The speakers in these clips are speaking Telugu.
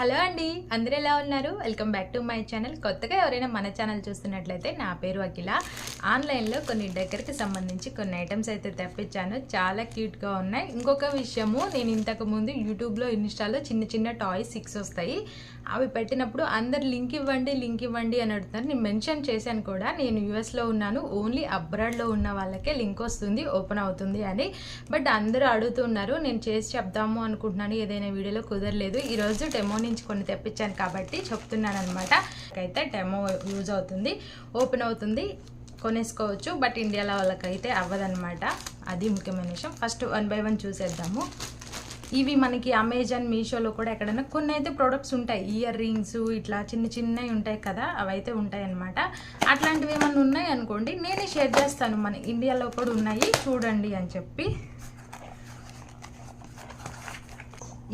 హలో అండి అందరూ ఎలా ఉన్నారు? Welcome back to my channel. కొత్తగా ఎవరైనా మన ఛానల్ చూస్తున్నట్లయితే నా పేరు అఖిల. ఆన్లైన్లో కొన్ని డెకర్కి సంబంధించి కొన్ని ఐటమ్స్ అయితే తెప్పించాను. చాలా క్యూట్గా ఉన్నాయి. ఇంకొక విషయము నేను ఇంతకు ముందు యూట్యూబ్లో ఇన్స్టాలో చిన్న చిన్న టాయ్స్ సిక్స్ వస్తాయి. అవి పెట్టినప్పుడు అందరు లింక్ ఇవ్వండి లింక్ ఇవ్వండి అని అడుగుతారు నేను మెన్షన్ చేశాను కూడా. నేను యూఎస్లో ఉన్నాను. ఓన్లీ అబ్రాడ్లో ఉన్న వాళ్ళకే లింక్ వస్తుంది ఓపెన్ అవుతుంది అని. బట్ అందరూ అడుగుతున్నారు. నేను చేసి చెప్దాము అనుకుంటున్నాను. ఏదైనా వీడియోలో కుదరలేదు. ఈరోజు డెమోని నుంచి కొన్ని తెప్పించాను కాబట్టి చెప్తున్నాను అనమాట అయితే డెమో యూజ్ అవుతుంది ఓపెన్ అవుతుంది కొనేసుకోవచ్చు బట్ ఇండియాలో వాళ్ళకైతే అవ్వదనమాట అది ముఖ్యమైన విషయం. ఫస్ట్ వన్ బై వన్ చూసేద్దాము. ఇవి మనకి అమెజాన్ మీషోలో కూడా ఎక్కడైనా కొన్ని అయితే ప్రోడక్ట్స్ ఉంటాయి. ఇయర్ రింగ్స్ ఇట్లా చిన్న చిన్నవి ఉంటాయి కదా అవి అయితే ఉంటాయి అనమాట అట్లాంటివి ఏమైనా ఉన్నాయి అనుకోండి నేనే షేర్ చేస్తాను. మన ఇండియాలో కూడా ఉన్నాయి చూడండి అని చెప్పి.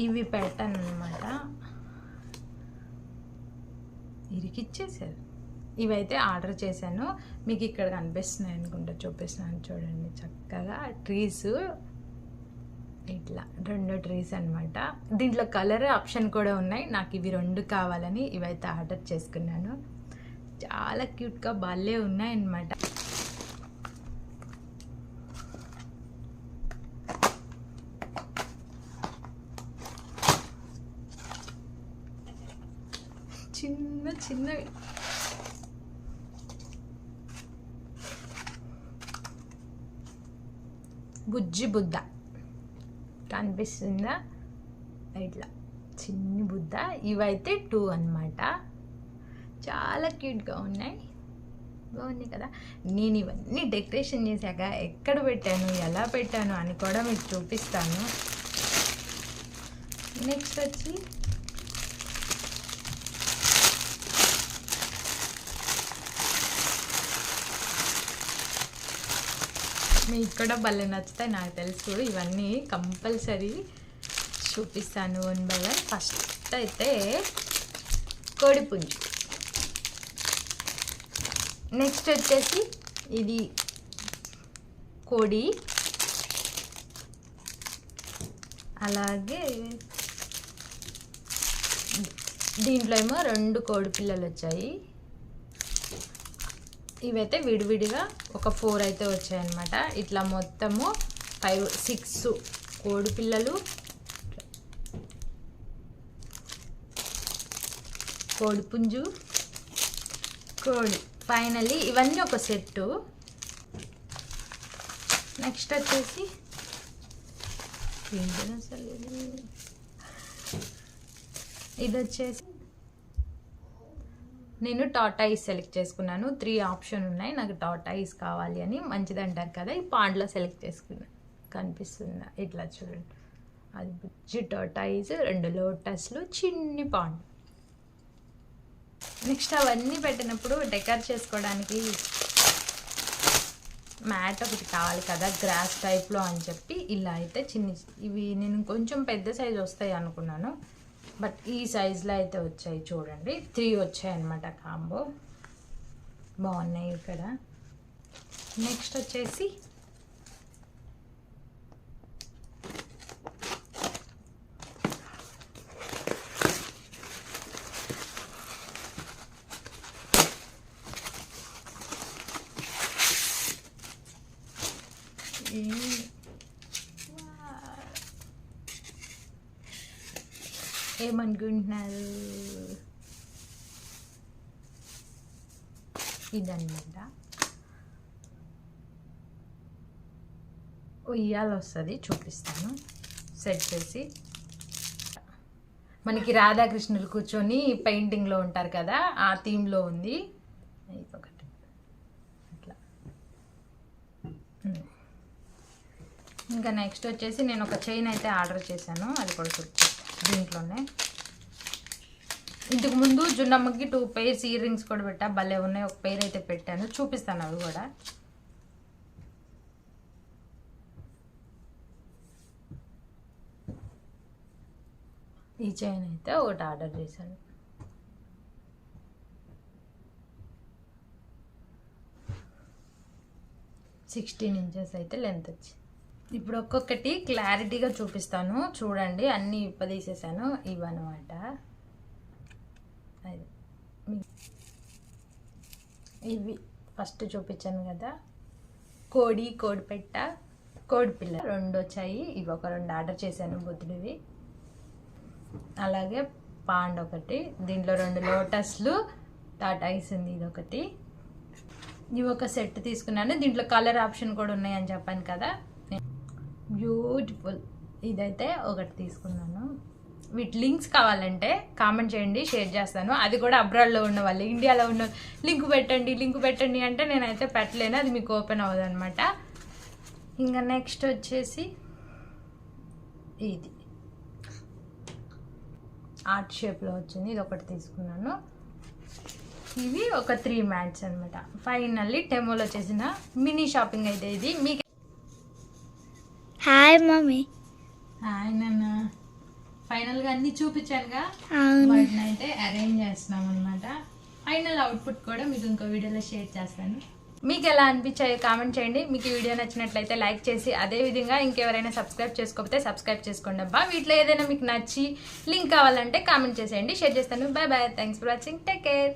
ఇవి పెట్టాను అనమాట ఇరికిచ్చేసారు ఇవైతే ఆర్డర్ చేశాను. మీకు ఇక్కడ కనిపిస్తున్నాయి అనుకుంటా చూపిస్తున్నాను చూడండి. చక్కగా ట్రీస్ ఇట్లా రెండు ట్రీస్ అనమాట దీంట్లో కలర్ ఆప్షన్ కూడా ఉన్నాయి. నాకు ఇవి రెండు కావాలని ఇవైతే ఆర్డర్ చేసుకున్నాను. చాలా క్యూట్గా భలే ఉన్నాయన్నమాట చిన్న చిన్నవి. బుజ్జి బుద్ధ కనిపిస్తుందా? ఇట్లా. చిన్ని బుద్ధ ఇవైతే టూ అన్నమాట. చాలా క్యూట్గా ఉన్నాయి. బాగుంది కదా? నేను ఇవన్నీ డెకరేషన్ చేశాక ఎక్కడ పెట్టాను ఎలా పెట్టాను అని కూడా మీకు చూపిస్తాను. నెక్స్ట్ వచ్చి మీకు కూడా భలే నచ్చుతాయి నాకు తెలుసు ఇవన్నీ కంపల్సరీ చూపిస్తాను వన్ బై వన్. ఫస్ట్ అయితే కోడిపుంజు నెక్స్ట్ వచ్చేసి ఇది కోడి. అలాగే దీంట్లో ఏమో రెండు కోడి పిల్లలు వచ్చాయి. ఇవైతే విడివిడిగా ఒక ఫోర్ అయితే వచ్చాయన్నమాట. ఇట్లా మొత్తము ఫైవ్ సిక్స్ కోడి పిల్లలు కోడి పుంజు కోడి. ఫైనల్లీ ఇవన్నీ ఒక సెట్టు. నెక్స్ట్ వచ్చేసి అసలు ఇది వచ్చేసి నేను టాటాయిస్ సెలెక్ట్ చేసుకున్నాను. త్రీ ఆప్షన్ ఉన్నాయి. నాకు టాటాయిస్ కావాలి అని మంచిది అంటారు కదా. ఈ పాండ్లో సెలెక్ట్ చేసుకున్నాను కనిపిస్తుందా ఇట్లా చూడండి. అది బుజ్జి టాటాయిస్ రెండు లోటస్లు చిన్ని పాండ్. నెక్స్ట్ అవన్నీ పెట్టినప్పుడు డెకర్ చేసుకోవడానికి మ్యాట్ ఒకటి కావాలి కదా గ్రాస్ టైప్లో అని చెప్పి ఇలా అయితే చిన్ని ఇవి నేను కొంచెం పెద్ద సైజ్ వస్తాయి అనుకున్నాను. బట్ ఈ సైజులో అయితే వచ్చాయి చూడండి. త్రీ వచ్చాయి అనమాట కాంబో. బాగున్నాయి ఇక్కడ. నెక్స్ట్ వచ్చేసి ఈ- ఏమనుకుంటున్నారు ఇదన్నమాట ఉయ్యాల వస్తుంది చూపిస్తాను సెట్ చేసి మనకి రాధాకృష్ణులు కూర్చొని పెయింటింగ్లో ఉంటారు కదా ఆ థీమ్లో ఉంది. ఒకటి అట్లా. ఇంకా నెక్స్ట్ వచ్చేసి నేను ఒక చైన్ అయితే ఆర్డర్ చేశాను. అది కూడా చూపిస్తాను. దీంట్లోనే. ఇంతకు ముందు జున్నమ్మకి టూ పెయిర్స్ ఇయర్ రింగ్స్ కూడా పెట్టా. భలే ఉన్నాయి. ఒక పెయిర్ అయితే పెట్టాను. చూపిస్తాను అవి కూడా. ఈ చైన్ అయితే ఒకటి ఆర్డర్ చేశాను. సిక్స్టీన్ ఇంచెస్ అయితే లెంత్ వచ్చి ఇప్పుడు ఒక్కొక్కటి క్లారిటీగా చూపిస్తాను. చూడండి అన్నీ ఇప్పదీసేసాను. ఇవన్నమాట. అది. ఇవి ఫస్ట్ చూపించాను కదా. కోడి కోడి పెట్ట రెండు వచ్చాయి. ఇవి ఒక రెండు ఆర్డర్ చేశాను బుద్ధుడివి. అలాగే పాండ్ ఒకటి. దీంట్లో రెండు లోటస్లు. టాటా ఐస్ ఉంది ఇది ఒకటి ఇవి ఒక సెట్ తీసుకున్నాను. దీంట్లో కలర్ ఆప్షన్ కూడా ఉన్నాయని చెప్పాను కదా. బ్యూటిఫుల్. ఇదైతే ఒకటి తీసుకున్నాను. వీటి లింక్స్ కావాలంటే కామెంట్ చేయండి షేర్ చేస్తాను. అది కూడా అబ్రాడ్లో ఉన్న వాళ్ళు ఇండియాలో ఉన్న లింక్ పెట్టండి లింక్ పెట్టండి అంటే నేనైతే పెట్టలేను. అది మీకు ఓపెన్ అవ్వదు అనమాట ఇంకా నెక్స్ట్ వచ్చేసి ఇది. ఆర్ట్ షేప్లో వచ్చింది. ఇది ఒకటి తీసుకున్నాను. ఇవి ఒక త్రీ మ్యాట్స్ అనమాట ఫైనల్లీ టెమోలో చేసిన మినీ షాపింగ్ అయితే ఇది. మీకు హాయ్ మమ్మీ ఆయన ఫైనల్గా అన్ని చూపించానుగా. వాటిని అయితే అరేంజ్ చేస్తున్నాం అనమాట ఫైనల్ అవుట్పుట్ కూడా మీకు ఇంకో వీడియోలో షేర్ చేస్తాను. మీకు ఎలా అనిపించాయో కామెంట్ చేయండి. మీకు ఈ వీడియో నచ్చినట్లయితే లైక్ చేసి అదే విధంగా ఇంకెవరైనా సబ్స్క్రైబ్ చేసుకోకపోతే సబ్స్క్రైబ్ చేసుకోండి అబ్బా. వీటిలో ఏదైనా మీకు నచ్చి లింక్ కావాలంటే కామెంట్ చేసేయండి. షేర్ చేస్తాను. Bye bye thanks for watching take care